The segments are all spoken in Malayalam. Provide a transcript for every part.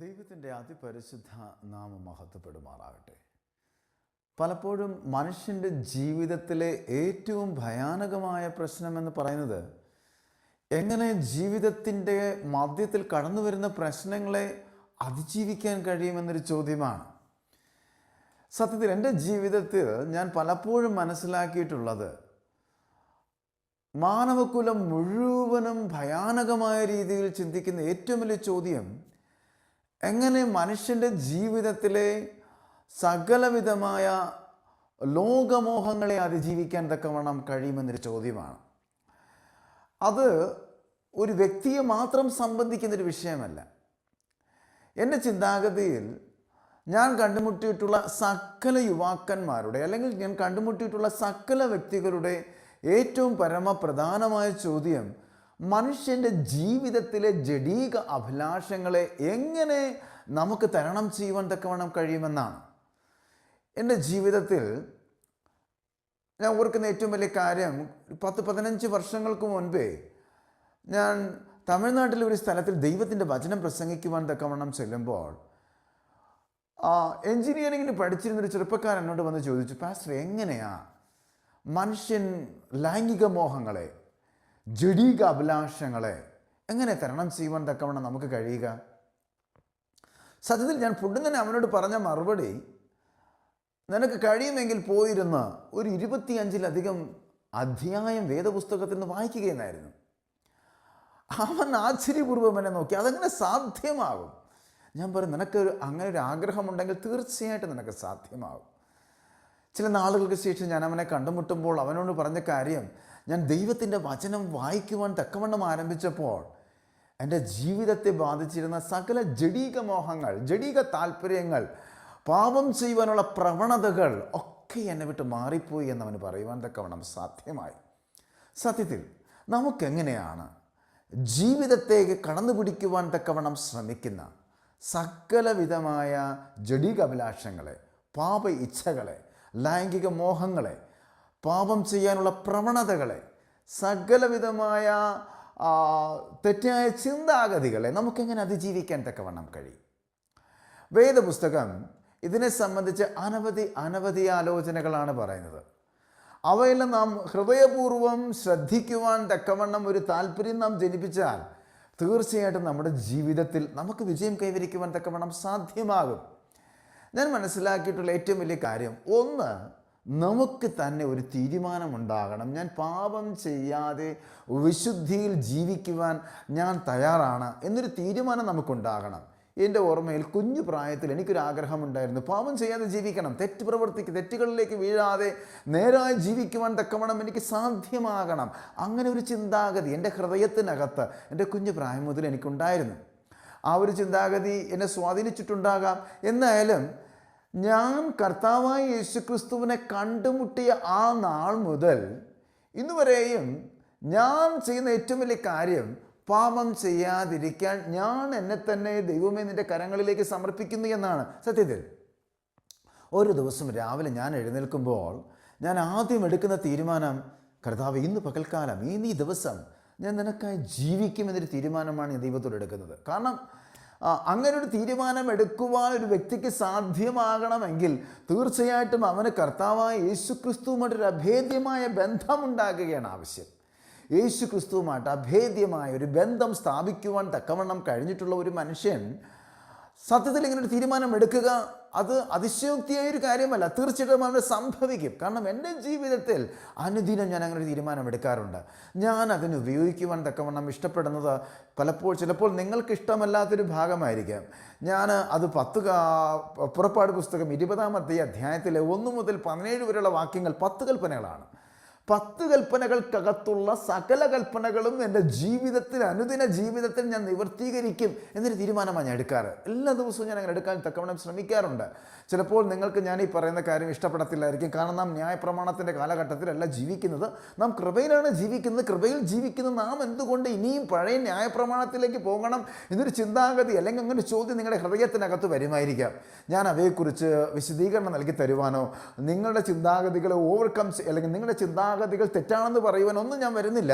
ദൈവത്തിന്റെ അതിപരിശുദ്ധ നാമം മഹത്വപ്പെടുമാറാകട്ടെ. പലപ്പോഴും മനുഷ്യന്റെ ജീവിതത്തിലെ ഏറ്റവും ഭയാനകമായ പ്രശ്നമെന്ന് പറയുന്നത് എങ്ങനെ ജീവിതത്തിന്റെ മധ്യത്തിൽ കടന്നു വരുന്ന പ്രശ്നങ്ങളെ അതിജീവിക്കാൻ കഴിയുമെന്നൊരു ചോദ്യമാണ്. സത്യത്തിൽ എന്റെ ജീവിതത്തിൽ ഞാൻ പലപ്പോഴും മനസ്സിലാക്കിയിട്ടുള്ളത് മാനവകുലം മുഴുവനും ഭയാനകമായ രീതിയിൽ ചിന്തിക്കുന്ന ഏറ്റവും വലിയ ചോദ്യം എങ്ങനെ മനുഷ്യന്റെ ജീവിതത്തിലെ സകലവിധമായ ലോകമോഹങ്ങളെ അതിജീവിക്കാൻ തക്കവണ്ണം കഴിയുമെന്നൊരു ചോദ്യമാണ്. അത് ഒരു വ്യക്തിയെ മാത്രം സംബന്ധിക്കുന്നൊരു വിഷയമല്ല. എന്റെ ചിന്താഗതിയിൽ ഞാൻ കണ്ടുമുട്ടിയിട്ടുള്ള സകല യുവാക്കന്മാരുടെ അല്ലെങ്കിൽ ഞാൻ കണ്ടുമുട്ടിയിട്ടുള്ള സകല വ്യക്തികളുടെ ഏറ്റവും പരമപ്രധാനമായ ചോദ്യം മനുഷ്യന്റെ ജീവിതത്തിലെ ജഡീക അഭിലാഷങ്ങളെ എങ്ങനെ നമുക്ക് തരണം ചെയ്യുവാൻ തക്കവണ്ണം കഴിയുമെന്നാണ്. എന്റെ ജീവിതത്തിൽ ഞാൻ ഓർക്കുന്ന ഏറ്റവും വലിയ കാര്യം പത്ത് പതിനഞ്ച് വർഷങ്ങൾക്ക് മുൻപേ ഞാൻ തമിഴ്നാട്ടിലെ ഒരു സ്ഥലത്തിൽ ദൈവത്തിന്റെ വചനം പ്രസംഗിക്കുവാൻ തക്കവണ്ണം ചെല്ലുമ്പോൾ എൻജിനീയറിങ്ങിന് പഠിച്ചിരുന്നൊരു ചെറുപ്പക്കാരൻ എന്നോട് വന്ന് ചോദിച്ചു പാസ്റ്റർ എങ്ങനെയാ മനുഷ്യൻ ലൈംഗിക മോഹങ്ങളെ ജഡീക അഭിലാഷങ്ങളെ എങ്ങനെ തരണം ചെയ്യുവാൻ തക്കവണ്ണം നമുക്ക് കഴിയുക? സത്യത്തിൽ ഞാൻ പൊടുന്നനെ അവനോട് പറഞ്ഞ മറുപടി നിനക്ക് കഴിയുമെങ്കിൽ പോയിരുന്ന ഒരു ഇരുപത്തിയഞ്ചിലധികം അധ്യായം വേദപുസ്തകത്തിൽ നിന്ന് വായിക്കുകയെന്നായിരുന്നു. അവൻ ആശ്ചര്യപൂർവം എന്നെ നോക്കി. അതങ്ങനെ സാധ്യമാകും. ഞാൻ പറയും നിനക്കൊരു അങ്ങനെ ഒരു ആഗ്രഹമുണ്ടെങ്കിൽ തീർച്ചയായിട്ടും നിനക്ക് സാധ്യമാകും. ചില നാളുകൾക്ക് ശേഷം ഞാൻ അവനെ കണ്ടുമുട്ടുമ്പോൾ അവനോട് പറഞ്ഞ കാര്യം ഞാൻ ദൈവത്തിന്റെ വചനം വായിക്കുവാൻ തക്കവണ്ണം ആരംഭിച്ചപ്പോൾ എന്റെ ജീവിതത്തെ ബാധിച്ചിരുന്ന സകല ജഡീക മോഹങ്ങൾ ജഡീക താല്പര്യങ്ങൾ പാപം ചെയ്യുവാനുള്ള പ്രവണതകൾ ഒക്കെ എന്നെ വിട്ട് മാറിപ്പോയി എന്നവന് പറയുവാൻ തക്കവണ്ണം സാധ്യമായി. സത്യത്തിൽ നമുക്കെങ്ങനെയാണ് ജീവിതത്തേക്ക് കടന്നു പിടിക്കുവാൻ തക്കവണ്ണം ശ്രമിക്കുന്ന സകലവിധമായ ജഡീക അഭിലാഷങ്ങളെ പാപ ഇച്ഛകളെ ലൈംഗിക മോഹങ്ങളെ പാപം ചെയ്യാനുള്ള പ്രവണതകളെ സകലവിധമായ തെറ്റായ ചിന്താഗതികളെ നമുക്കെങ്ങനെ അതിജീവിക്കാൻ തക്കവണ്ണം കഴിയും? വേദപുസ്തകം ഇതിനെ സംബന്ധിച്ച് അനവധി അനവധി ആലോചനകളാണ് പറയുന്നത്. അവയെല്ലാം നാം ഹൃദയപൂർവം ശ്രദ്ധിക്കുവാൻ തക്കവണ്ണം ഒരു താല്പര്യം നാം ജനിപ്പിച്ചാൽ തീർച്ചയായിട്ടും നമ്മുടെ ജീവിതത്തിൽ നമുക്ക് വിജയം കൈവരിക്കുവാൻ തക്കവണ്ണം സാധ്യമാകും. ഞാൻ മനസ്സിലാക്കിയിട്ടുള്ള ഏറ്റവും വലിയ കാര്യം ഒന്ന് നമുക്ക് തന്നെ ഒരു തീരുമാനമുണ്ടാകണം. ഞാൻ പാപം ചെയ്യാതെ വിശുദ്ധിയിൽ ജീവിക്കുവാൻ ഞാൻ തയ്യാറാണ് എന്നൊരു തീരുമാനം നമുക്കുണ്ടാകണം. എന്റെ ഓർമ്മയിൽ കുഞ്ഞു പ്രായത്തിൽ എനിക്കൊരു ആഗ്രഹമുണ്ടായിരുന്നു. പാപം ചെയ്യാതെ ജീവിക്കണം. തെറ്റ് പ്രവർത്തിക്ക് തെറ്റുകളിലേക്ക് വീഴാതെ നേരായി ജീവിക്കുവാൻ തക്കവണ്ണം എനിക്ക് സാധ്യമാകണം. അങ്ങനെ ഒരു ചിന്താഗതി എന്റെ ഹൃദയത്തിനകത്ത് എന്റെ കുഞ്ഞു പ്രായം മുതൽ എനിക്കുണ്ടായിരുന്നു. ആ ഒരു ചിന്താഗതി എന്നെ സ്വാധീനിച്ചിട്ടുണ്ടാകാം. എന്നായാലും ഞാൻ കർത്താവായ യേശുക്രിസ്തുവിനെ കണ്ടുമുട്ടിയ ആ നാൾ മുതൽ ഇന്നുവരെയും ഞാൻ ചെയ്യുന്ന ഏറ്റവും വലിയ കാര്യം പാപം ചെയ്യാതിരിക്കാൻ ഞാൻ എന്നെ തന്നെ ദൈവമേ നിന്റെ കരങ്ങളിലേക്ക് സമർപ്പിക്കുന്നു എന്നാണ്. സത്യത്തിൽ ഒരു ദിവസം രാവിലെ ഞാൻ എഴുന്നേൽക്കുമ്പോൾ ഞാൻ ആദ്യം എടുക്കുന്ന തീരുമാനം കർത്താവ് ഇന്ന് പകൽക്കാലം ഇന്ന് ഈ ദിവസം ഞാൻ നിനക്കായി ജീവിക്കുമെന്നൊരു തീരുമാനമാണ് ഞാൻ ദൈവത്തോട് എടുക്കുന്നത്. കാരണം അങ്ങനെ ഒരു തീരുമാനം എടുക്കുവാൻ ഒരു വ്യക്തിക്ക് സാധ്യമാകണമെങ്കിൽ തീർച്ചയായിട്ടും അവന് കർത്താവായ യേശു ക്രിസ്തുവുമായിട്ടൊരു അഭേദ്യമായ ബന്ധമുണ്ടാകുകയാണ് ആവശ്യം. യേശു ക്രിസ്തുവുമായിട്ട് അഭേദ്യമായ ഒരു ബന്ധം സ്ഥാപിക്കുവാൻ തക്കവണ്ണം കഴിഞ്ഞിട്ടുള്ള ഒരു മനുഷ്യൻ സത്യത്തിൽ ഇങ്ങനെ ഒരു തീരുമാനം എടുക്കുക അത് അതിശയോക്തിയായ ഒരു കാര്യമല്ല. തീർച്ചയായിട്ടും അവന് സംഭവിക്കും. കാരണം എന്റെ ജീവിതത്തിൽ അനുദിനം ഞാൻ അങ്ങനെ ഒരു തീരുമാനം എടുക്കാറുണ്ട്. ഞാൻ അതിന് ഉപയോഗിക്കുവാൻ തക്കവണ്ണം ഇഷ്ടപ്പെടുന്നത് പലപ്പോൾ ചിലപ്പോൾ നിങ്ങൾക്ക് ഇഷ്ടമല്ലാത്തൊരു ഭാഗമായിരിക്കാം. ഞാൻ അത് പത്ത് പുറപ്പാട് പുസ്തകം ഇരുപതാമത്തെ അധ്യായത്തിലെ ഒന്ന് മുതൽ പതിനേഴ് വരെയുള്ള വാക്യങ്ങൾ പത്ത് കൽപ്പനകളാണ്. പത്ത് കൽപ്പനകൾക്കകത്തുള്ള സകല കൽപ്പനകളും എന്റെ ജീവിതത്തിൽ അനുദിന ജീവിതത്തിൽ ഞാൻ നിവർത്തീകരിക്കും എന്നൊരു തീരുമാനമാണ് ഞാൻ എടുക്കാറ്. എല്ലാ ദിവസവും ഞാൻ അങ്ങനെ എടുക്കാൻ തക്കവണ്ണം ശ്രമിക്കാറുണ്ട്. ചിലപ്പോൾ നിങ്ങൾക്ക് ഞാൻ ഈ പറയുന്ന കാര്യം ഇഷ്ടപ്പെടത്തില്ലായിരിക്കും. കാരണം നാം ന്യായപ്രമാണത്തിന്റെ കാലഘട്ടത്തിലല്ല ജീവിക്കുന്നത്. നാം കൃപയിലാണ് ജീവിക്കുന്നത്. കൃപയിൽ ജീവിക്കുന്ന. നാം എന്തുകൊണ്ട് ഇനിയും പഴയ ന്യായപ്രമാണത്തിലേക്ക് പോകണം എന്നൊരു ചിന്താഗതി അല്ലെങ്കിൽ അങ്ങനെ ചോദ്യം നിങ്ങളുടെ ഹൃദയത്തിനകത്ത് വരുമായിരിക്കാം. ഞാൻ അവയെക്കുറിച്ച് വിശദീകരണം നൽകി തരുവാനോ? നിങ്ങളുടെ ചിന്താഗതികളെ ഓവർകം അല്ലെങ്കിൽ നിങ്ങളുടെ ചിന്താഗതികൾ തെറ്റാണെന്ന് പറയുവാനൊന്നും ഞാൻ വരുന്നില്ല.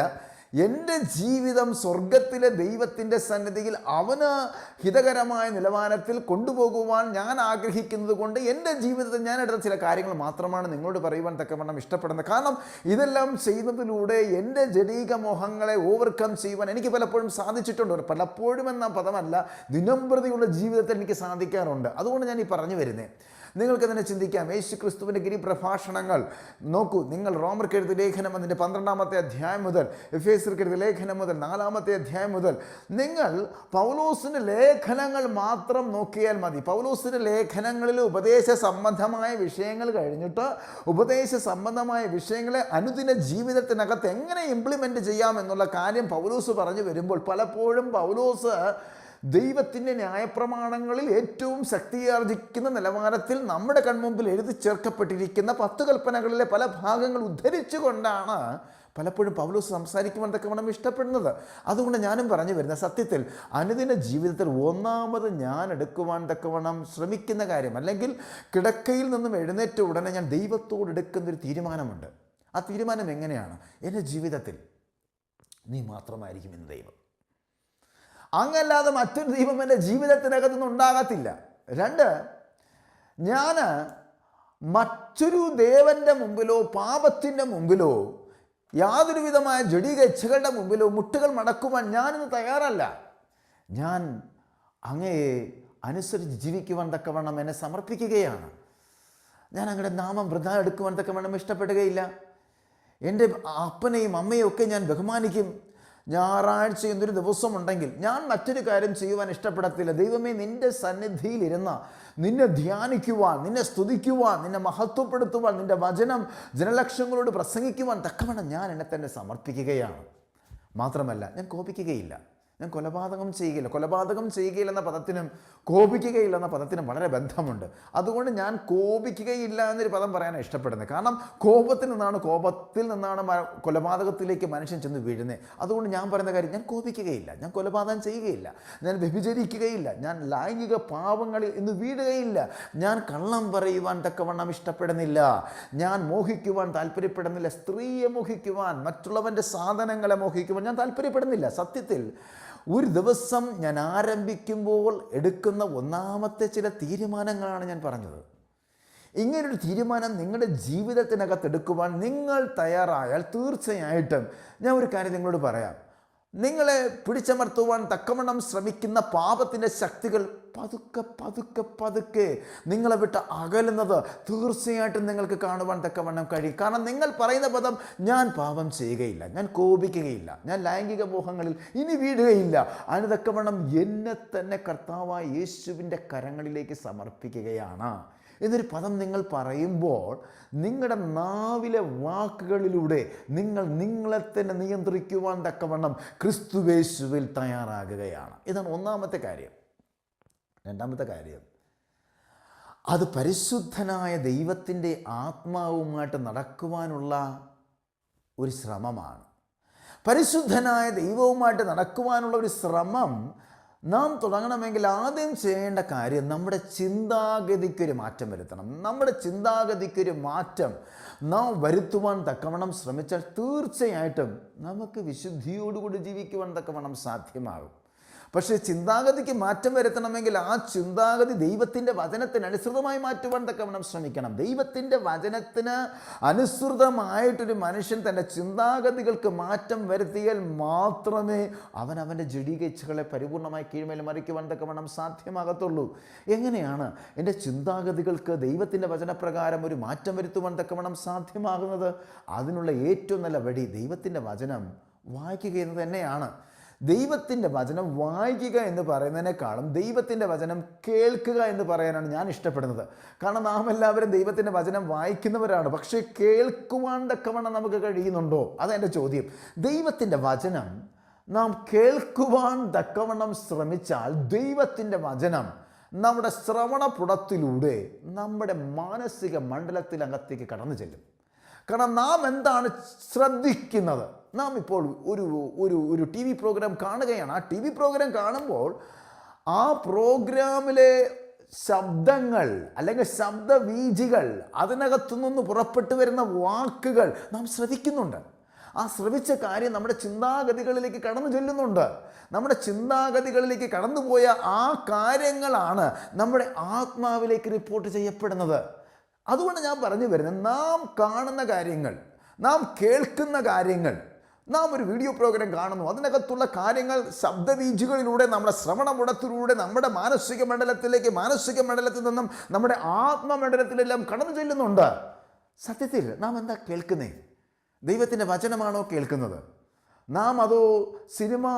എന്റെ ജീവിതം സ്വർഗത്തിലെ ദൈവത്തിന്റെ സന്നിധിയിൽ അവന് ഹിതകരമായ നിലവാരത്തിൽ കൊണ്ടുപോകുവാൻ ഞാൻ ആഗ്രഹിക്കുന്നത് കൊണ്ട് എന്റെ ജീവിതത്തിൽ ഞാൻ എടുത്ത ചില കാര്യങ്ങൾ മാത്രമാണ് നിങ്ങളോട് പറയുവാൻ തക്കവണ്ണം ഇഷ്ടപ്പെടുന്നത്. കാരണം ഇതെല്ലാം ചെയ്യുന്നതിലൂടെ എന്റെ ജനീക മോഹങ്ങളെ ഓവർകം ചെയ്യുവാൻ എനിക്ക് പലപ്പോഴും സാധിച്ചിട്ടുണ്ട്. പലപ്പോഴും എന്ന പദമല്ല ദിനംപ്രതിയുള്ള ജീവിതത്തിൽ എനിക്ക് സാധിക്കാറുണ്ട്. അതുകൊണ്ട് ഞാൻ ഈ പറഞ്ഞു വരുന്നത് നിങ്ങൾക്ക് തന്നെ ചിന്തിക്കാം. യേശു ക്രിസ്തുവിന്റെ ഗിരിപ്രഭാഷണങ്ങൾ. നോക്കൂ നിങ്ങൾ റോമർക്ക് എഴുതിയ ലേഖനം അതിന്റെ പന്ത്രണ്ടാമത്തെ അധ്യായം മുതൽ എഫ് എസ് എഴുതിയ ലേഖനം മുതൽ നാലാമത്തെ അധ്യായം മുതൽ നിങ്ങൾ പൗലോസിന്റെ ലേഖനങ്ങൾ മാത്രം നോക്കിയാൽ മതി. പൗലോസിന്റെ ലേഖനങ്ങളിൽ ഉപദേശ സംബന്ധമായ വിഷയങ്ങൾ കഴിഞ്ഞിട്ട് ഉപദേശ സംബന്ധമായ വിഷയങ്ങളെ അനുദിന ജീവിതത്തിനകത്ത് എങ്ങനെ ഇംപ്ലിമെന്റ് ചെയ്യാം എന്നുള്ള കാര്യം പൗലോസ് പറഞ്ഞു വരുമ്പോൾ പലപ്പോഴും പൗലോസ് ദൈവത്തിന്റെ ന്യായപ്രമാണങ്ങളിൽ ഏറ്റവും ശക്തിയാർജിക്കുന്ന നിലവാരത്തിൽ നമ്മുടെ കൺമുമ്പിൽ എഴുതി ചേർക്കപ്പെട്ടിരിക്കുന്ന പത്ത് കൽപ്പനകളിലെ പല ഭാഗങ്ങൾ ഉദ്ധരിച്ചുകൊണ്ടാണ് പലപ്പോഴും പൗലോസ് സംസാരിക്കുവാൻ തക്കവണ്ണം ഇഷ്ടപ്പെടുന്നത്. അതുകൊണ്ട് ഞാനും പറഞ്ഞു വരുന്ന സത്യത്തിൽ അനുദിന ജീവിതത്തിൽ ഒന്നാമത് ഞാൻ എടുക്കുവാൻ തക്കവണ്ണം ശ്രമിക്കുന്ന കാര്യം അല്ലെങ്കിൽ കിടക്കയിൽ നിന്നും എഴുന്നേറ്റ ഉടനെ ഞാൻ ദൈവത്തോട് എടുക്കുന്നൊരു തീരുമാനമുണ്ട്. ആ തീരുമാനം എങ്ങനെയാണ്? എന്റെ ജീവിതത്തിൽ നീ മാത്രമായിരിക്കും ഇന്ന് ദൈവം. അങ്ങല്ലാതെ മറ്റൊരു ദൈവം എന്റെ ജീവിതത്തിനകത്തുനിന്ന് ഉണ്ടാകത്തില്ല. രണ്ട് ഞാൻ മറ്റൊരു ദേവന്റെ മുമ്പിലോ പാപത്തിന്റെ മുമ്പിലോ യാതൊരു വിധമായ ജടികച്ചകളുടെ മുമ്പിലോ മുട്ടുകൾ മടക്കുവാൻ ഞാനിന്ന് തയ്യാറല്ല. ഞാൻ അങ്ങയെ അനുസരിച്ച് ജീവിക്കുവാൻ തക്കവണ്ണം എന്നെ സമർപ്പിക്കുകയാണ്. ഞാൻ അങ്ങയുടെ നാമം വൃഥ എടുക്കുവാൻ തക്കവണ്ണം ഇഷ്ടപ്പെടുകയില്ല. എന്റെ അപ്പനെയും അമ്മയും ഒക്കെ ഞാൻ ബഹുമാനിക്കും. ഞായറാഴ്ച എന്നൊരു ദിവസമുണ്ടെങ്കിൽ ഞാൻ മറ്റൊരു കാര്യം ചെയ്യുവാൻ ഇഷ്ടപ്പെടത്തില്ല. ദൈവമേ നിന്റെ സന്നിധിയിലിരുന്ന നിന്നെ ധ്യാനിക്കുവാൻ നിന്നെ സ്തുതിക്കുവാൻ നിന്നെ മഹത്വപ്പെടുത്തുവാൻ നിന്റെ വചനം ജനലക്ഷങ്ങളോട് പ്രസംഗിക്കുവാൻ തക്കവണ്ണം ഞാൻ എന്നെ തന്നെ സമർപ്പിക്കുകയാണ്. മാത്രമല്ല ഞാൻ കോപിക്കുകയില്ല. ഞാൻ കൊലപാതകം ചെയ്യുകയില്ല കൊലപാതകം ചെയ്യുകയില്ല എന്ന പദത്തിനും കോപിക്കുകയില്ല എന്ന പദത്തിനും വളരെ ബന്ധമുണ്ട്. അതുകൊണ്ട് ഞാൻ കോപിക്കുകയില്ല എന്നൊരു പദം പറയാനാണ് ഇഷ്ടപ്പെടുന്നത്. കാരണം കോപത്തിൽ നിന്നാണ് കോപത്തിൽ നിന്നാണ് കൊലപാതകത്തിലേക്ക് മനുഷ്യൻ ചെന്ന് വീഴുന്നത്. അതുകൊണ്ട് ഞാൻ പറയുന്ന കാര്യം ഞാൻ കോപിക്കുകയില്ല. ഞാൻ കൊലപാതകം ചെയ്യുകയില്ല. ഞാൻ വ്യഭിചരിക്കുകയില്ല. ഞാൻ ലൈംഗിക പാവങ്ങളിൽ ഇന്ന് വീഴുകയില്ല. ഞാൻ കള്ളം പറയുവാൻ തക്കവണ്ണം ഇഷ്ടപ്പെടുന്നില്ല. ഞാൻ മോഹിക്കുവാൻ താല്പര്യപ്പെടുന്നില്ല. സ്ത്രീയെ മോഹിക്കുവാൻ മറ്റുള്ളവന്റെ സാധനങ്ങളെ മോഹിക്കുവാൻ ഞാൻ താല്പര്യപ്പെടുന്നില്ല. സത്യത്തിൽ ഒരു ദിവസം ഞാൻ ആരംഭിക്കുമ്പോൾ എടുക്കുന്ന ഒന്നാമത്തെ ചില തീരുമാനങ്ങളാണ് ഞാൻ പറഞ്ഞത്. ഇങ്ങനൊരു തീരുമാനം നിങ്ങളുടെ ജീവിതത്തിനകത്ത് എടുക്കുവാൻ നിങ്ങൾ തയ്യാറായാൽ തീർച്ചയായിട്ടും ഞാൻ ഒരു കാര്യം നിങ്ങളോട് പറയാം. നിങ്ങളെ പിടിച്ചമർത്തുവാൻ തക്കവണ്ണം ശ്രമിക്കുന്ന പാപത്തിന്റെ ശക്തികൾ പതുക്കെ പതുക്കെ പതുക്കെ നിങ്ങളെ വിട്ട് അകലുന്നത് തീർച്ചയായിട്ടും നിങ്ങൾക്ക് കാണുവാൻ തക്കവണ്ണം കഴിയും. കാരണം നിങ്ങൾ പറയുന്ന പദം ഞാൻ പാപം ചെയ്യുകയില്ല ഞാൻ കോപിക്കുകയില്ല ഞാൻ ലൈംഗിക മോഹങ്ങളിൽ ഇനി വീഴുകയില്ല. അതിന് തക്കവണ്ണം എന്നെ തന്നെ കർത്താവായ യേശുവിന്റെ കരങ്ങളിലേക്ക് സമർപ്പിക്കുകയാണ്. എന്നൊരു പദം നിങ്ങൾ പറയുമ്പോൾ നിങ്ങളുടെ നാവിലെ വാക്കുകളിലൂടെ നിങ്ങൾ നിങ്ങളെ തന്നെ നിയന്ത്രിക്കുവാൻ തക്കവണ്ണം ക്രിസ്തുവേശുവിൽ തയ്യാറാകുകയാണ്. ഇതാണ് ഒന്നാമത്തെ കാര്യം. രണ്ടാമത്തെ കാര്യം. അത് പരിശുദ്ധനായ ദൈവത്തിന്റെ ആത്മാവുമായിട്ട് നടക്കുവാനുള്ള ഒരു ശ്രമമാണ്. പരിശുദ്ധനായ ദൈവവുമായിട്ട് നടക്കുവാനുള്ള ഒരു ശ്രമം നാം തുടങ്ങണമെങ്കിൽ ആദ്യം ചെയ്യേണ്ട കാര്യം നമ്മുടെ ചിന്താഗതിക്കൊരു മാറ്റം വരുത്തണം. നമ്മുടെ ചിന്താഗതിക്കൊരു മാറ്റം നാം വരുത്തുവാൻ തക്കവണ്ണം ശ്രമിച്ചാൽ തീർച്ചയായിട്ടും നമുക്ക് വിശുദ്ധിയോടുകൂടി ജീവിക്കുവാൻ തക്കവണ്ണം സാധ്യമാകും. പക്ഷേ ചിന്താഗതിക്ക് മാറ്റം വരുത്തണമെങ്കിൽ ആ ചിന്താഗതി ദൈവത്തിന്റെ വചനത്തിന് അനുസൃതമായി മാറ്റുവാൻ തക്കവണ്ണം ശ്രമിക്കണം. ദൈവത്തിന്റെ വചനത്തിന് അനുസൃതമായിട്ടൊരു മനുഷ്യൻ തന്റെ ചിന്താഗതികൾക്ക് മാറ്റം വരുത്തിയാൽ മാത്രമേ അവൻ അവന്റെ ജഡിക ഇച്ഛകളെ പരിപൂർണമായി കീഴ്മേൽ മറിക്കുവാൻ തക്കവണ്ണം സാധ്യമാകത്തുള്ളൂ. എങ്ങനെയാണ് എന്റെ ചിന്താഗതികൾക്ക് ദൈവത്തിന്റെ വചനപ്രകാരം ഒരു മാറ്റം വരുത്തുവാൻ തക്കവണ്ണം സാധ്യമാകുന്നത്? അതിനുള്ള ഏറ്റവും നല്ല വഴി ദൈവത്തിന്റെ വചനം വായിക്കുക എന്ന് തന്നെയാണ്. ദൈവത്തിന്റെ വചനം വായിക്കുക എന്ന് പറയുന്നതിനേക്കാളും ദൈവത്തിന്റെ വചനം കേൾക്കുക എന്ന് പറയാനാണ് ഞാൻ ഇഷ്ടപ്പെടുന്നത്. കാരണം നാം എല്ലാവരും ദൈവത്തിന്റെ വചനം വായിക്കുന്നവരാണ്. പക്ഷേ കേൾക്കുവാൻ തക്കവണ്ണം നമുക്ക് കഴിയുന്നുണ്ടോ? അതെന്റെ ചോദ്യം. ദൈവത്തിന്റെ വചനം നാം കേൾക്കുവാൻ തക്കവണ്ണം ശ്രമിച്ചാൽ ദൈവത്തിന്റെ വചനം നമ്മുടെ ശ്രവണപുടത്തിലൂടെ നമ്മുടെ മാനസിക മണ്ഡലത്തിനകത്തേക്ക് കടന്നു ചെല്ലും. കാരണം നാം എന്താണ് ശ്രദ്ധിക്കുന്നത്? നാം ഇപ്പോൾ ഒരു ഒരു ഒരു ടി വി പ്രോഗ്രാം കാണുകയാണ്. ആ ടി വി പ്രോഗ്രാം കാണുമ്പോൾ ആ പ്രോഗ്രാമിലെ ശബ്ദങ്ങൾ അല്ലെങ്കിൽ ശബ്ദവീജികൾ അതിനകത്തു നിന്ന് പുറപ്പെട്ടു വരുന്ന വാക്കുകൾ നാം ശ്രദ്ധിക്കുന്നുണ്ട് ആ ശ്രവിച്ച കാര്യം നമ്മുടെ ചിന്താഗതികളിലേക്ക് കടന്നു ചെല്ലുന്നുണ്ട്. നമ്മുടെ ചിന്താഗതികളിലേക്ക് കടന്നുപോയ ആ കാര്യങ്ങളാണ് നമ്മുടെ ആത്മാവിലേക്ക് റിപ്പോർട്ട് ചെയ്യപ്പെടുന്നത്. അതുകൊണ്ട് ഞാൻ പറഞ്ഞു വരുന്നത് നാം കാണുന്ന കാര്യങ്ങൾ നാം കേൾക്കുന്ന കാര്യങ്ങൾ നാം ഒരു വീഡിയോ പ്രോഗ്രാം കാണുന്നു അതിനകത്തുള്ള കാര്യങ്ങൾ ശബ്ദവീജുകളിലൂടെ നമ്മുടെ ശ്രവണമുടത്തിലൂടെ നമ്മുടെ മാനസിക മണ്ഡലത്തിലേക്ക് മാനസിക മണ്ഡലത്തിൽ നിന്നും നമ്മുടെ ആത്മമണ്ഡലത്തിലെല്ലാം കടന്നു ചെല്ലുന്നുണ്ട്. സത്യത്തിൽ നാം എന്താ കേൾക്കുന്നേ? ദൈവത്തിന്റെ വചനമാണോ കേൾക്കുന്നത്? നാം അതോ സിനിമ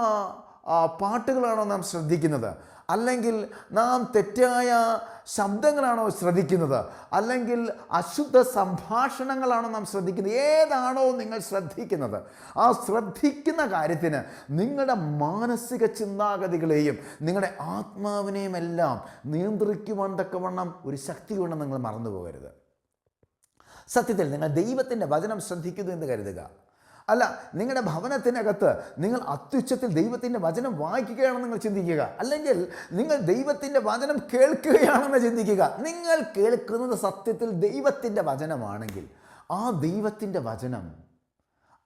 പാട്ടുകളാണോ നാം ശ്രദ്ധിക്കുന്നത്? അല്ലെങ്കിൽ നാം തെറ്റായ ശബ്ദങ്ങളാണോ ശ്രദ്ധിക്കുന്നത്? അല്ലെങ്കിൽ അശുദ്ധ സംഭാഷണങ്ങളാണോ നാം ശ്രദ്ധിക്കുന്നത്? ഏതാണോ നിങ്ങൾ ശ്രദ്ധിക്കുന്നത്? ആ ശ്രദ്ധിക്കുന്ന കാര്യത്തിന് നിങ്ങളുടെ മാനസിക ചിന്താഗതികളെയും നിങ്ങളുടെ ആത്മാവിനെയും എല്ലാം നിയന്ത്രിക്കുവാൻ തക്കവണ്ണം ഒരു ശക്തിയുണ്ടെന്ന് നിങ്ങൾ മറന്നു പോകരുത് സത്യത്തിൽ നിങ്ങൾ ദൈവത്തിന്റെ വചനം ശ്രദ്ധിക്കുന്നു എന്ന് കരുതുക. അല്ല നിങ്ങളുടെ ഭവനത്തിനകത്ത് നിങ്ങൾ അത്യുച്ചത്തിൽ ദൈവത്തിന്റെ വചനം വായിക്കുകയാണെന്ന് നിങ്ങൾ ചിന്തിക്കുക. അല്ലെങ്കിൽ നിങ്ങൾ ദൈവത്തിന്റെ വചനം കേൾക്കുകയാണെന്ന് ചിന്തിക്കുക. നിങ്ങൾ കേൾക്കുന്നത് സത്യത്തിൽ ദൈവത്തിന്റെ വചനമാണെങ്കിൽ ആ ദൈവത്തിന്റെ വചനം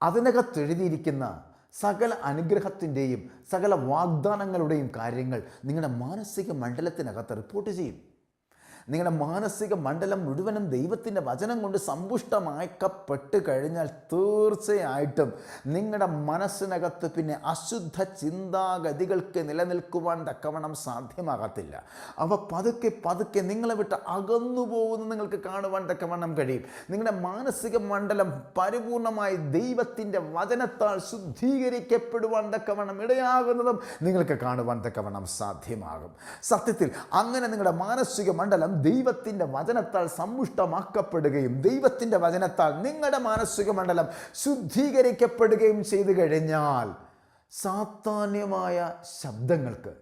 അതിനകത്ത് എഴുതിയിരിക്കുന്ന സകല അനുഗ്രഹത്തിന്റെയും സകല വാഗ്ദാനങ്ങളുടെയും കാര്യങ്ങൾ നിങ്ങളുടെ മാനസിക മണ്ഡലത്തിനകത്ത് റിപ്പോർട്ട് ചെയ്യും. നിങ്ങളുടെ മാനസിക മണ്ഡലം മുഴുവനും ദൈവത്തിന്റെ വചനം കൊണ്ട് സമ്പുഷ്ടമാക്കപ്പെട്ട് കഴിഞ്ഞാൽ തീർച്ചയായിട്ടും നിങ്ങളുടെ മനസ്സിനകത്ത് പിന്നെ അശുദ്ധ ചിന്താഗതികൾക്ക് നിലനിൽക്കുവാൻ തക്കവണ്ണം സാധ്യമാകത്തില്ല. അവ പതുക്കെ പതുക്കെ നിങ്ങളെ വിട്ട് അകന്നു പോകുന്നത് നിങ്ങൾക്ക് കാണുവാൻ തക്കവണ്ണം കഴിയും. നിങ്ങളുടെ മാനസിക മണ്ഡലം പരിപൂർണമായി ദൈവത്തിന്റെ വചനത്താൽ ശുദ്ധീകരിക്കപ്പെടുവാൻ തക്കവണ്ണം ഇടയാകുന്നതും നിങ്ങൾക്ക് കാണുവാൻ തക്കവണ്ണം സാധ്യമാകും. സത്യത്തിൽ അങ്ങനെ നിങ്ങളുടെ മാനസിക മണ്ഡലം ദൈവത്തിന്റെ വചനത്താൽ സമ്പുഷ്ടമാക്കപ്പെടുകയും ദൈവത്തിന്റെ വചനത്താൽ നിങ്ങളുടെ മാനസിക മണ്ഡലം ശുദ്ധീകരിക്കപ്പെടുകയും ചെയ്തു കഴിഞ്ഞാൽ സാത്താന്യമായ ശബ്ദങ്ങൾക്ക്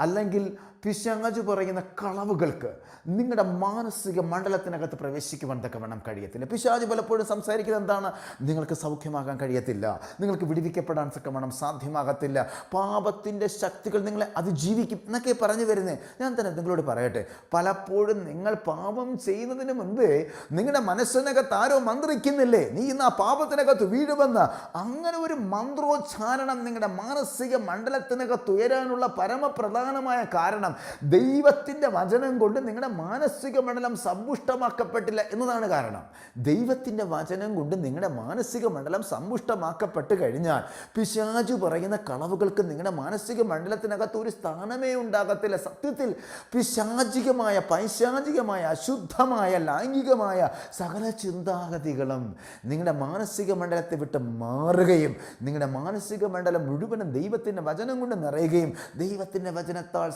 അല്ലെങ്കിൽ പിശാജ് പറയുന്ന കളവുകൾക്ക് നിങ്ങളുടെ മാനസിക മണ്ഡലത്തിനകത്ത് പ്രവേശിക്കുവാൻ തക്കവണ്ണം കഴിയത്തില്ല. പിശാജ് പലപ്പോഴും സംസാരിക്കുന്നത് എന്താണ്? നിങ്ങൾക്ക് സൗഖ്യമാകാൻ കഴിയത്തില്ല. നിങ്ങൾക്ക് വിടിവിക്കപ്പെടാൻ തക്കവണ്ണം സാധ്യമാകത്തില്ല. പാപത്തിന്റെ ശക്തികൾ നിങ്ങളെ അതിജീവിക്കും എന്നൊക്കെ പറഞ്ഞു വരുന്നത് ഞാൻ തന്നെ നിങ്ങളോട് പറയട്ടെ. പലപ്പോഴും നിങ്ങൾ പാപം ചെയ്യുന്നതിന് മുൻപേ നിങ്ങളുടെ മനസ്സിനകത്ത് ആരോ മന്ത്രിക്കുന്നില്ലേ? നീ ഇന്ന് ആ പാപത്തിനകത്ത് വീഴുമെന്ന്. അങ്ങനെ ഒരു മന്ത്രോച്ചാരണം നിങ്ങളുടെ മാനസിക മണ്ഡലത്തിനകത്ത് ഉയരാനുള്ള പരമപ്രധാനമായ കാരണം ദൈവത്തിന്റെ വചനം കൊണ്ട് നിങ്ങളുടെ മാനസിക മണ്ഡലം സമ്പുഷ്ടമാക്കപ്പെട്ടില്ല എന്നതാണ് കാരണം. ദൈവത്തിന്റെ വചനം കൊണ്ട് നിങ്ങളുടെ മാനസിക മണ്ഡലം സമ്പുഷ്ടമാക്കപ്പെട്ട് കഴിഞ്ഞാൽ പിശാചു പറയുന്ന കളവുകൾക്ക് നിങ്ങളുടെ മാനസിക മണ്ഡലത്തിനകത്ത് ഒരു സ്ഥാനമേ ഉണ്ടാകത്തില്ല. സത്യത്തിൽ പിശാചികമായ പൈശാചികമായ അശുദ്ധമായ ലൈംഗികമായ സകല ചിന്താഗതികളും നിങ്ങളുടെ മാനസിക മണ്ഡലത്തെ വിട്ട് മാറുകയും നിങ്ങളുടെ മാനസിക മണ്ഡലം മുഴുവനും ദൈവത്തിന്റെ വചനം കൊണ്ട് നിറയുകയും ദൈവത്തിന്റെ വചനത്താൽ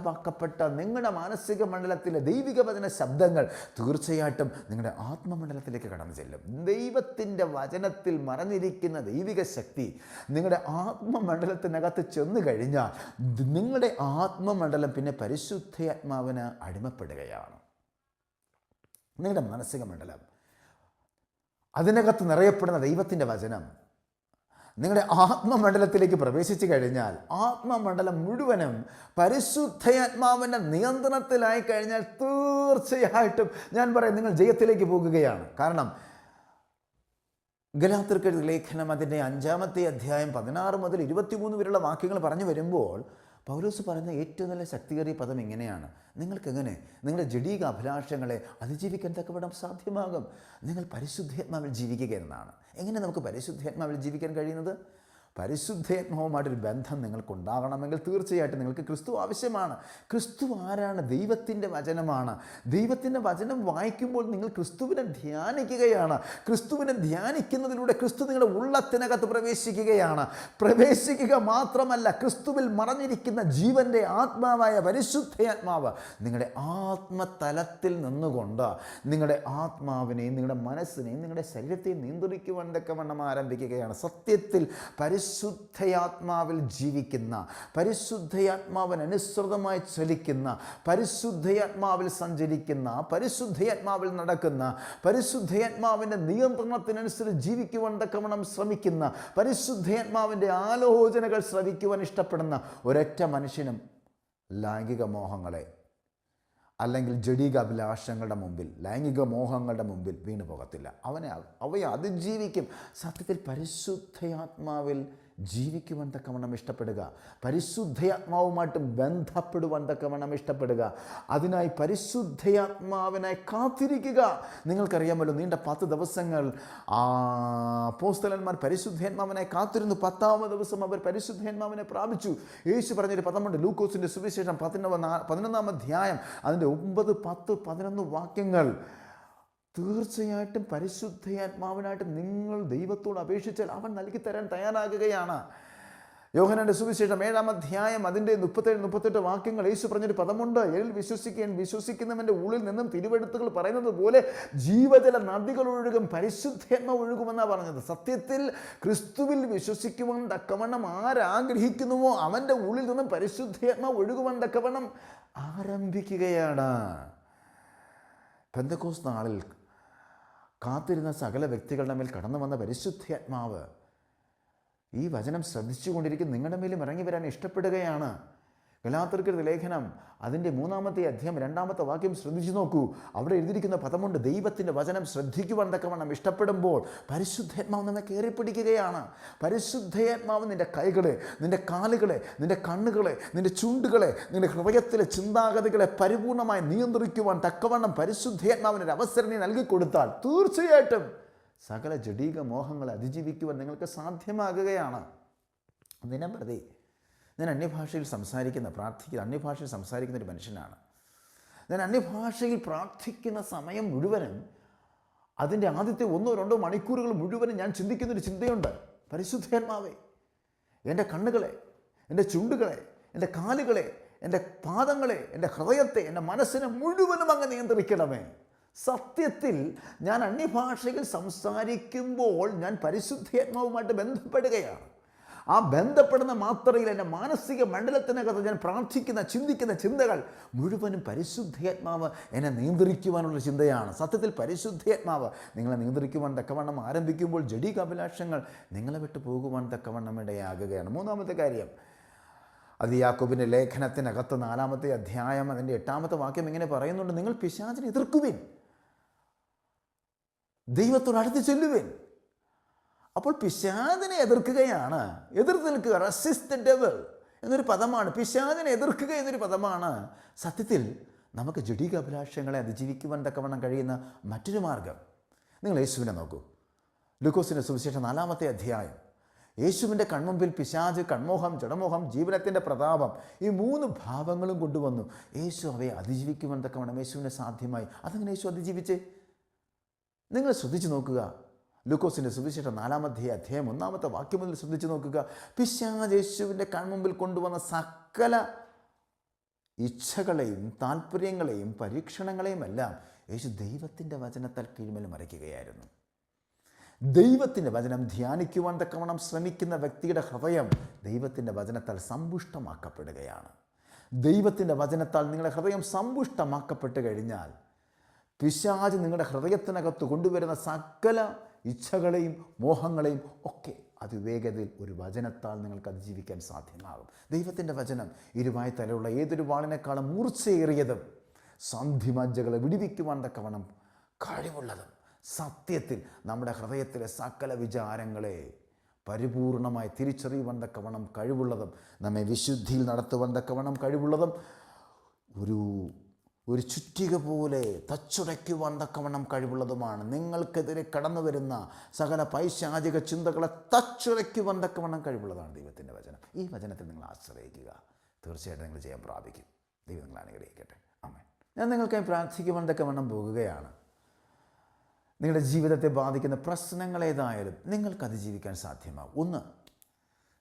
സമ്പുഷ്ടമാക്കപ്പെട്ട നിങ്ങളുടെ മാനസിക മണ്ഡലത്തിലെ ദൈവിക വചന ശബ്ദങ്ങൾ തീർച്ചയായിട്ടും നിങ്ങളുടെ ആത്മമണ്ഡലത്തിലേക്ക് കടന്നു ചെല്ലും. ദൈവത്തിന്റെ വചനത്തിൽ മറഞ്ഞിരിക്കുന്ന ദൈവിക ശക്തി നിങ്ങളുടെ ആത്മമണ്ഡലത്തിനകത്ത് ചെന്നു കഴിഞ്ഞാൽ നിങ്ങളുടെ ആത്മമണ്ഡലം പിന്നെ പരിശുദ്ധയാത്മാവിന് അടിമപ്പെടുകയാണ്. നിങ്ങളുടെ മാനസിക മണ്ഡലം. അതിനകത്ത് നിറയപ്പെടുന്ന ദൈവത്തിന്റെ വചനം നിങ്ങളുടെ ആത്മമണ്ഡലത്തിലേക്ക് പ്രവേശിച്ചു കഴിഞ്ഞാൽ ആത്മമണ്ഡലം മുഴുവനും പരിശുദ്ധയാത്മാവിന്റെ നിയന്ത്രണത്തിലായി കഴിഞ്ഞാൽ തീർച്ചയായിട്ടും ഞാൻ പറയാം നിങ്ങൾ ജയത്തിലേക്ക് പോകുകയാണ്. കാരണം ഗലാത്തർക്കെഴുതി ലേഖനം അതിന്റെ അഞ്ചാമത്തെ അധ്യായം പതിനാറ് മുതൽ ഇരുപത്തിമൂന്ന് വരെയുള്ള വാക്യങ്ങൾ പറഞ്ഞു വരുമ്പോൾ പൗലോസ് പറയുന്ന ഏറ്റവും നല്ല ശക്തികേറിയ പദം ഇങ്ങനെയാണ്. നിങ്ങൾക്കെങ്ങനെ? നിങ്ങളുടെ ജഡീക അഭിലാഷങ്ങളെ അതിജീവിക്കാൻ തക്കവിടം സാധ്യമാകും. നിങ്ങൾ പരിശുദ്ധാത്മാവിൽ ജീവിക്കുക എന്നാണ്. എങ്ങനെ നമുക്ക് പരിശുദ്ധാത്മാവിൽ ജീവിക്കാൻ കഴിയുന്നത്? പരിശുദ്ധാത്മാവുമായിട്ടൊരു ബന്ധം നിങ്ങൾക്കുണ്ടാകണമെങ്കിൽ തീർച്ചയായിട്ടും നിങ്ങൾക്ക് ക്രിസ്തു ആവശ്യമാണ്. ക്രിസ്തു ആരാണ്? ദൈവത്തിന്റെ വചനമാണ്. ദൈവത്തിന്റെ വചനം വായിക്കുമ്പോൾ നിങ്ങൾ ക്രിസ്തുവിനെ ധ്യാനിക്കുകയാണ്. ക്രിസ്തുവിനെ ധ്യാനിക്കുന്നതിലൂടെ ക്രിസ്തു നിങ്ങളുടെ ഉള്ളത്തിനകത്ത് പ്രവേശിക്കുകയാണ്. പ്രവേശിക്കുക മാത്രമല്ല ക്രിസ്തുവിൽ മറഞ്ഞിരിക്കുന്ന ജീവന്റെ ആത്മാവായ പരിശുദ്ധയാത്മാവ് നിങ്ങളുടെ ആത്മതലത്തിൽ നിന്നുകൊണ്ട് നിങ്ങളുടെ ആത്മാവിനെയും നിങ്ങളുടെ മനസ്സിനെയും നിങ്ങളുടെ ശരീരത്തെയും നിയന്ത്രിക്കുവാൻ തക്കവണ്ണം ആരംഭിക്കുകയാണ്. സത്യത്തിൽ പരിശുദ്ധയാത്മാവിൽ ജീവിക്കുന്ന പരിശുദ്ധയാത്മാവിന് അനുസൃതമായി ചലിക്കുന്ന പരിശുദ്ധയാത്മാവിൽ സഞ്ചരിക്കുന്ന പരിശുദ്ധയാത്മാവിൽ നടക്കുന്ന പരിശുദ്ധയാത്മാവിന്റെ നിയന്ത്രണത്തിനനുസരിച്ച് ജീവിക്കുവാൻ തക്കവണ്ണം ശ്രമിക്കുന്ന പരിശുദ്ധയാത്മാവിന്റെ ആലോചനകൾ ശ്രവിക്കുവാൻ ഇഷ്ടപ്പെടുന്ന ഒരൊറ്റ മനുഷ്യനും ലൈംഗിക മോഹങ്ങളെ അല്ലെങ്കിൽ ജഡിക അഭിലാഷങ്ങളുടെ മുമ്പിൽ ലൈംഗിക മോഹങ്ങളുടെ മുമ്പിൽ വീണു പോകത്തില്ല അവനെ അവയെ അതിജീവിക്കും. സത്യത്തിൽ പരിശുദ്ധയാത്മാവിൽ ജീവിക്കുവാൻ തക്കവണ്ണം ഇഷ്ടപ്പെടുക. പരിശുദ്ധയാത്മാവുമായിട്ട് ബന്ധപ്പെടുവാൻ തക്കവണ്ണം ഇഷ്ടപ്പെടുക. അതിനായി പരിശുദ്ധയാത്മാവിനായി കാത്തിരിക്കുക. നിങ്ങൾക്കറിയാമല്ലോ നീണ്ട പത്ത് ദിവസങ്ങൾ ആ പോസ്തലന്മാർ പരിശുദ്ധാത്മാവിനായി കാത്തിരുന്നു. പത്താമത് ദിവസം അവർ പരിശുദ്ധയാത്മാവിനെ പ്രാപിച്ചു. യേശു പറഞ്ഞൊരു പദമുണ്ട് ലൂക്കോസിന്റെ സുവിശേഷം പതിനൊന്ന് പതിനൊന്നാം അധ്യായം അതിന്റെ ഒമ്പത് പത്ത് പതിനൊന്ന് വാക്യങ്ങൾ. തീർച്ചയായിട്ടും പരിശുദ്ധയാത്മാവിനായിട്ട് നിങ്ങൾ ദൈവത്തോട് അപേക്ഷിച്ചാൽ അവൻ നൽകി തരാൻ തയ്യാറാകുകയാണ്. യോഹനന്റെ സുവിശേഷം ഏഴാം അധ്യായം അതിന്റെ മുപ്പത്തേഴ് മുപ്പത്തെട്ട് വാക്യങ്ങൾ യേശു പറഞ്ഞൊരു പദമുണ്ട്. എൽ വിശ്വസിക്കാൻ വിശ്വസിക്കുന്നവന്റെ ഉള്ളിൽ നിന്നും തിരുവെടുത്തുകൾ പറയുന്നത് പോലെ ജീവജല നദികൾ ഒഴുകും പരിശുദ്ധന്മ ഒഴുകുമെന്നാണ് പറഞ്ഞത്. സത്യത്തിൽ ക്രിസ്തുവിൽ വിശ്വസിക്കുവാൻ തക്കവണ്ണം ആരാഗ്രഹിക്കുന്നുവോ അവന്റെ ഉള്ളിൽ നിന്നും പരിശുദ്ധന്മ ഒഴുകുവാൻ തക്കവണ്ണം ആരംഭിക്കുകയാണ്. പെന്തക്കോസ് നാളിൽ കാത്തിരുന്ന സകല വ്യക്തികളുടെ മേൽ കടന്നു വന്ന പരിശുദ്ധാത്മാവ് ഈ വചനം ശ്രദ്ധിച്ചുകൊണ്ടിരിക്കും. നിങ്ങളുടെ മേലും ഇറങ്ങി വരാൻ ഇഷ്ടപ്പെടുകയാണ്. ഗലാത്തർക്കരുത് ലേഖനം അതിന്റെ മൂന്നാമത്തെ അധ്യായം രണ്ടാമത്തെ വാക്യം ശ്രദ്ധിച്ചു നോക്കൂ. അവിടെ എഴുതിയിരിക്കുന്ന പദമുണ്ട് ദൈവത്തിന്റെ വചനം ശ്രദ്ധിക്കുവാൻ തക്കവണ്ണം ഇഷ്ടപ്പെടുമ്പോൾ പരിശുദ്ധാത്മാവ് നമ്മെ കയറിപ്പിടിക്കുകയാണ് പരിശുദ്ധാത്മാവ് നിന്റെ കൈകളെ നിന്റെ കാലുകളെ നിന്റെ കണ്ണുകളെ നിന്റെ ചുണ്ടുകളെ നിന്റെ ഹൃദയത്തിലെ ചിന്താഗതികളെ പരിപൂർണമായി നിയന്ത്രിക്കുവാൻ തക്കവണ്ണം പരിശുദ്ധാത്മാവിനൊരു അവസരം നീ നൽകിക്കൊടുത്താൽ തീർച്ചയായിട്ടും സകല ജഡീക മോഹങ്ങളെ അതിജീവിക്കുവാൻ നിങ്ങൾക്ക് സാധ്യമാകുകയാണ്. ദിനം പ്രതി ഞാൻ അന്യഭാഷയിൽ സംസാരിക്കുന്ന പ്രാർത്ഥിക്കുന്ന അന്യഭാഷയിൽ സംസാരിക്കുന്ന ഒരു മനുഷ്യനാണ്. ഞാൻ അന്യഭാഷയിൽ പ്രാർത്ഥിക്കുന്ന സമയം മുഴുവനും അതിന്റെ ആദ്യത്തെ ഒന്നോ രണ്ടോ മണിക്കൂറുകൾ മുഴുവനും ഞാൻ ചിന്തിക്കുന്നൊരു ചിന്തയുണ്ട്. പരിശുദ്ധാത്മാവേ എന്റെ കണ്ണുകളെ എന്റെ ചുണ്ടുകളെ എന്റെ കാലുകളെ എന്റെ പാദങ്ങളെ എന്റെ ഹൃദയത്തെ എന്റെ മനസ്സിനെ മുഴുവനും അങ്ങ് നിയന്ത്രിക്കണമേ. സത്യത്തിൽ ഞാൻ അന്യഭാഷയിൽ സംസാരിക്കുമ്പോൾ ഞാൻ പരിശുദ്ധാത്മാവുമായിട്ട് ബന്ധപ്പെടുകയാണ്. ആ ബന്ധപ്പെടുന്ന മാത്രയിൽ എന്റെ മാനസിക മണ്ഡലത്തിനകത്ത് ഞാൻ പ്രാർത്ഥിക്കുന്ന ചിന്തിക്കുന്ന ചിന്തകൾ മുഴുവനും പരിശുദ്ധയാത്മാവ് എന്നെ നിയന്ത്രിക്കുവാനുള്ള ചിന്തയാണ്. സത്യത്തിൽ പരിശുദ്ധയാത്മാവ് നിങ്ങളെ നിയന്ത്രിക്കുവാൻ തക്കവണ്ണം ആരംഭിക്കുമ്പോൾ ജഡി അഭിലാഷങ്ങൾ നിങ്ങളെ വിട്ടു പോകുവാൻ തക്കവണ്ണം ഇടയാകുകയാണ്. മൂന്നാമത്തെ കാര്യം അത് യാക്കോബിന്റെ ലേഖനത്തിനകത്ത് നാലാമത്തെ അധ്യായം അതിന്റെ എട്ടാമത്തെ വാക്യം ഇങ്ങനെ പറയുന്നുണ്ട് നിങ്ങൾ പിശാചിനെ എതിർക്കുവിൻ. ദൈവത്തോട് അടുത്ത് ചെല്ലുവിൻ. അപ്പോൾ പിശാദിനെ എതിർക്കുകയാണ്. എതിർത്ത് നിൽക്കുക റെസിസ്റ്റ് ഡെവൽ എന്നൊരു പദമാണ്. പിശാദിനെ എതിർക്കുക എന്നൊരു പദമാണ്. സത്യത്തിൽ നമുക്ക് ജുഡീക അഭിലാഷങ്ങളെ അതിജീവിക്കുവാൻ തക്കവണ്ണം കഴിയുന്ന മറ്റൊരു മാർഗം. നിങ്ങൾ യേശുവിനെ നോക്കൂ. ലുക്കോസിന്റെ സുവിശേഷം നാലാമത്തെ അധ്യായം. യേശുവിന്റെ കൺമുമ്പിൽ പിശാജ് കൺമോഹം ജഡമോഹം ജീവനത്തിന്റെ പ്രതാപം ഈ മൂന്ന് ഭാവങ്ങളും കൊണ്ടുവന്നു. യേശു അവയെ അതിജീവിക്കുവാൻ തക്കവണ്ണം യേശുവിനെ സാധ്യമായി. അതങ്ങനെ യേശു അതിജീവിച്ചേ? നിങ്ങൾ ശ്രദ്ധിച്ചു നോക്കുക. ലൂക്കോസിന്റെ സുവിശേഷം നാലാമത്തെ അധ്യായം ഒന്നാമത്തെ വാക്യം മുതൽ ശ്രദ്ധിച്ചു നോക്കുക. പിശാജ് യേശുവിന്റെ കൺമുമ്പിൽ കൊണ്ടുവന്ന സകല ഇച്ഛകളെയും താല്പര്യങ്ങളെയും പരീക്ഷണങ്ങളെയും എല്ലാം യേശു ദൈവത്തിന്റെ വചനത്താൽ കീഴ്മേൽ മറയ്ക്കുകയായിരുന്നു ദൈവത്തിന്റെ വചനം ധ്യാനിക്കുവാൻ തക്കവണ്ണം ശ്രമിക്കുന്ന വ്യക്തിയുടെ ഹൃദയം ദൈവത്തിന്റെ വചനത്താൽ സമ്പുഷ്ടമാക്കപ്പെടുകയാണ്. ദൈവത്തിന്റെ വചനത്താൽ നിങ്ങളുടെ ഹൃദയം സമ്പുഷ്ടമാക്കപ്പെട്ട് കഴിഞ്ഞാൽ പിശാജ് നിങ്ങളുടെ ഹൃദയത്തിനകത്ത് കൊണ്ടുവരുന്ന സകല ഇച്ഛകളെയും മോഹങ്ങളെയും ഒക്കെ അതിവേഗതയിൽ ഒരു വചനത്താൽ നിങ്ങൾക്ക് അതിജീവിക്കാൻ സാധ്യമാകും. ദൈവത്തിന്റെ വചനം ഇരുവായ തലയുള്ള ഏതൊരു വാളിനേക്കാളും മൂർച്ചയേറിയതും സന്ധിമജ്ജകളെ വിടിവിക്കുവാൻ തക്കവണ്ണം കഴിവുള്ളതും സത്യത്തിൽ നമ്മുടെ ഹൃദയത്തിലെ സകല വിചാരങ്ങളെ പരിപൂർണമായി തിരിച്ചറിയുവാൻ തക്കവണ്ണം കഴിവുള്ളതും നമ്മെ വിശുദ്ധിയിൽ നടത്തുവാൻ തക്കവണ്ണം കഴിവുള്ളതും ഒരു ഒരു ചുറ്റിക പോലെ തച്ചുടയ്ക്കുവാൻ തക്കവണ്ണം കഴിവുള്ളതുമാണ്. നിങ്ങൾക്കെതിരെ കടന്നു വരുന്ന സകല പൈശാചിക ചിന്തകളെ തച്ചുടയ്ക്കുവാൻ തക്കവണ്ണം കഴിവുള്ളതാണ് ദൈവത്തിന്റെ വചനം. ഈ വചനത്തിൽ നിങ്ങൾ ആശ്രയിക്കുക. തീർച്ചയായിട്ടും നിങ്ങൾ ചെയ്യാൻ പ്രാപിക്കും. ദൈവം നിങ്ങൾ അനുഗ്രഹിക്കട്ടെ. അമ്മേ ഞാൻ നിങ്ങൾക്കായി പ്രാർത്ഥിക്കുവാൻ തക്കവണ്ണം പോകുകയാണ്. നിങ്ങളുടെ ജീവിതത്തെ ബാധിക്കുന്ന പ്രശ്നങ്ങൾ ഏതായാലും നിങ്ങൾക്ക് അതിജീവിക്കാൻ സാധ്യമാകും. ഒന്ന്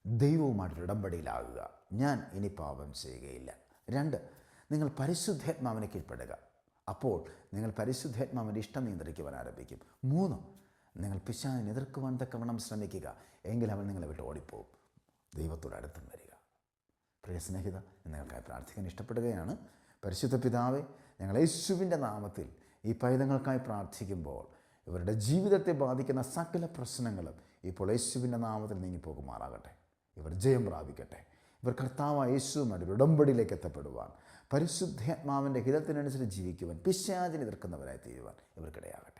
ദൈവവുമായിട്ടൊരു ഉടമ്പടിയിലാകുക ഞാൻ ഇനി പാപം ചെയ്യുകയില്ല. രണ്ട് നിങ്ങൾ പരിശുദ്ധാത്മാവിനെ കീഴ്പ്പെടുക. അപ്പോൾ നിങ്ങൾ പരിശുദ്ധാത്മാവിന്റെ ഇഷ്ടം നിയന്ത്രിക്കുവാൻ ആരംഭിക്കും. മൂന്ന് നിങ്ങൾ പിശാനെ എതിർക്കുവാൻ തക്കവണ്ണം ശ്രമിക്കുക. എങ്കിൽ അവൻ നിങ്ങളെ വിട്ട് ഓടിപ്പോകും ദൈവത്തോട് അടുത്തും വരിക. പ്രിയ സ്നേഹിത നിങ്ങൾക്കായി പ്രാർത്ഥിക്കാൻ ഇഷ്ടപ്പെടുകയാണ്. പരിശുദ്ധ പിതാവെ ഞങ്ങൾ യേശുവിന്റെ നാമത്തിൽ ഈ പൈതങ്ങൾക്കായി പ്രാർത്ഥിക്കുമ്പോൾ ഇവരുടെ ജീവിതത്തെ ബാധിക്കുന്ന സകല പ്രശ്നങ്ങളും ഇപ്പോൾ യേശുവിന്റെ നാമത്തിൽ നീങ്ങിപ്പോകുമാറാകട്ടെ. ഇവർ ജയം പ്രാപിക്കട്ടെ. ഇവർ കർത്താവായ യേശുവുമായിട്ട് ഉടമ്പടിയിലേക്ക് എത്തപ്പെടുവാൻ പരിശുദ്ധാത്മാവിന്റെ ഹിതത്തിനനുസരിച്ച് ജീവിക്കുവാൻ പിശാചിനെ എതിർക്കുന്നവരായി തീരുവാൻ ഇവർക്കിടയാകട്ടെ.